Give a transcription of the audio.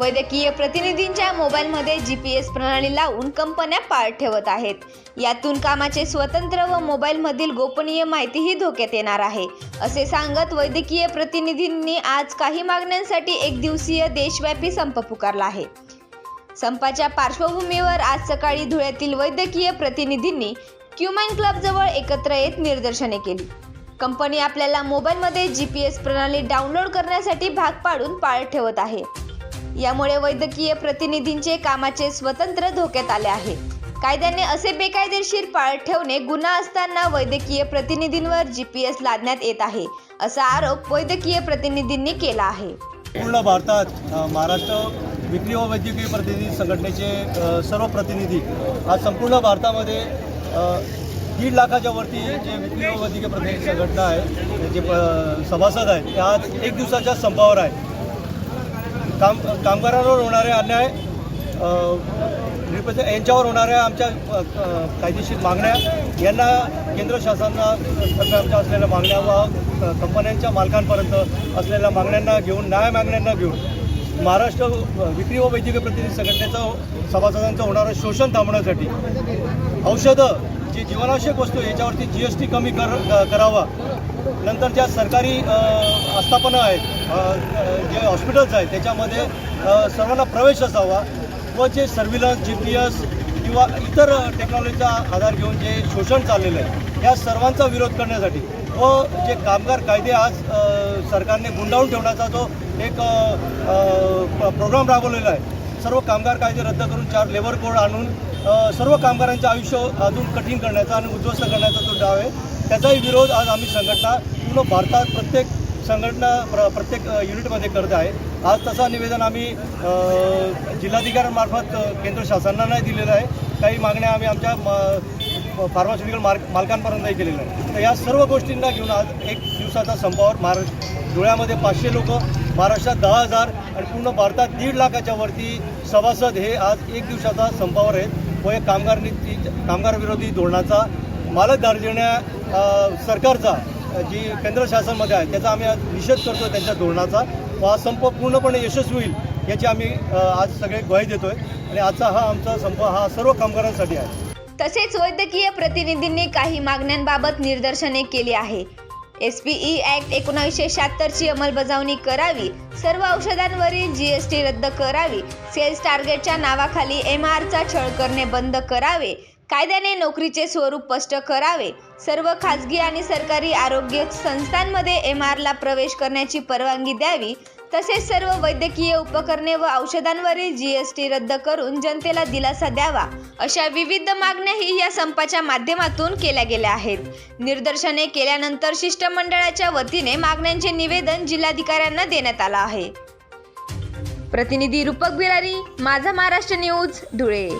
वैद्यकीय प्रतिनिधींच्या मोबाईलमध्ये जी पी एस प्रणाली लावून कंपन्या पाळ ठेवत आहेत. यातून कामाचे स्वतंत्र व मोबाईलमधील गोपनीय माहितीही धोक्यात येणार आहे. असे सांगत वैद्यकीय प्रतिनिधींनी आज काही मागण्यांसाठी एक दिवसीय देशव्यापी संप पुकारला आहे. संपाच्या पार्श्वभूमीवर आज सकाळी धुळ्यातील वैद्यकीय प्रतिनिधींनी क्युमॅन क्लबजवळ एकत्र येत निदर्शने केली. कंपनी आपल्याला मोबाईलमध्ये जी पी एस प्रणाली डाउनलोड करण्यासाठी भाग पाडून पाळत ठेवत आहे. यामुळे वैद्यकीय प्रतिनिधींचे कामाचे स्वतंत्र धोक्यात आले आहे. कायद्याने असे बेकायदेशीर पाळत ठेवणे गुन्हा असताना वैद्यकीय प्रतिनिधींवर जी पी एस लादण्यात येत आहे असा आरोप वैद्यकीय प्रतिनिधींनी केला आहे. पूर्ण भारतात महाराष्ट्र विक्री व वैद्यकीय प्रतिनिधी संघटनेचे सर्व प्रतिनिधी आज संपूर्ण भारतामध्ये दीड लाखाच्या वरती जे विक्री व वैद्यकीय प्रतिनिधी संघटना आहे जे सभासद आहेत ते आज एक दिवसाच्या संपावर आहे. काम कामगारांवर होणारे अन्याय अ, यांच्यावर होणाऱ्या आमच्या कायदेशीर मागण्या यांना केंद्र शासनातर्फे आमच्या असलेल्या मागण्या व कंपन्यांच्या मालकांपर्यंत असलेल्या मागण्यांना घेऊन न्याय मागण्यांना घेऊन महाराष्ट्र विक्री व वैद्यकीय प्रतिनिधी संघटनेचं सभासदांचं होणारं शोषण थांबवण्यासाठी औषधं जी जीवनावश्यक वस्तू याच्यावरती जी एस टी कमी कर करावा. नंतर ज्या सरकारी आस्थापना आहेत जे हॉस्पिटल्स आहेत त्याच्यामध्ये सर्वांना प्रवेश असावा व जे सर्व्हिलन्स जी पी एस किंवा इतर टेक्नॉलॉजीचा आधार घेऊन जे शोषण चाललेलं आहे या सर्वांचा विरोध करण्यासाठी व जे कामगार कायदे आज सरकारने गुंडाळून ठेवण्याचा जो एक प्रोग्राम राबवलेला आहे सर्व कामगार कायदे रद्द करून चार लेबर कोड आणून सर्व कामगारांचं आयुष्य अजून कठीण करण्याचा आणि उद्ध्वस्त करण्याचा जो डाव आहे त्याचाही विरोध आज आम्ही संघटना पूर्ण भारतात प्रत्येक संघटना प्र प्रत्येक युनिटमध्ये करत आहे. आज तसा निवेदन आम्ही जिल्हाधिकाऱ्यांमार्फत केंद्र शासनालाही दिलेलं आहे. काही मागण्या आम्ही आमच्या मा फार्मास्युटिकल मार्क मालकांपर्यंतही केलेल्या आहे तर या सर्व गोष्टींना घेऊन आज एक दिवसाचा संपावर महाराष्ट्र धुळ्यामध्ये पाचशे लोक महाराष्ट्रात दहा हजार आणि पूर्ण भारतात दीड लाखाच्या वरती सभासद हे आज एक दिवसाचा संपावर आहेत व या कामगार नीती कामगार विरोधी धोरणाचा मालक दार्जिण्या सरकारचा जी केंद्र शासनमध्ये आहे त्याचा आम्ही आज निषेध करतो त्यांच्या धोरणाचा. व हा संप पूर्णपणे यशस्वी होईल याची आम्ही आज सगळे ग्वाही देतोय. आणि आजचा हा आमचा संप हा सर्व कामगारांसाठी आहे. तसेच वैद्यकीय प्रतिनिधींनी काही मागण्यांबाबत निदर्शने केली आहे. एस पी ई ॲक्ट एकोणीसशे शहात्तरची अंमलबजावणी करावी. सर्व औषधांवरील जी एस टी रद्द करावी. सेल्स टार्गेटच्या नावाखाली एम आरचा छळ करणे बंद करावे. कायद्याने नोकरीचे स्वरूप स्पष्ट करावे. सर्व खाजगी आणि सरकारी आरोग्य संस्थांमध्ये एम आरला प्रवेश करण्याची परवानगी द्यावी. तसेच सर्व वैद्यकीय उपकरणे व औषधांवरील जी एस टी रद्द करून जनतेला दिलासा द्यावा अशा विविध मागण्याही या संपाच्या माध्यमातून केल्या गेल्या आहेत. निदर्शने केल्यानंतर शिष्टमंडळाच्या वतीने मागण्यांचे निवेदन जिल्हाधिकाऱ्यांना देण्यात आलं आहे. प्रतिनिधी रूपक बिरारी माझा महाराष्ट्र न्यूज धुळे.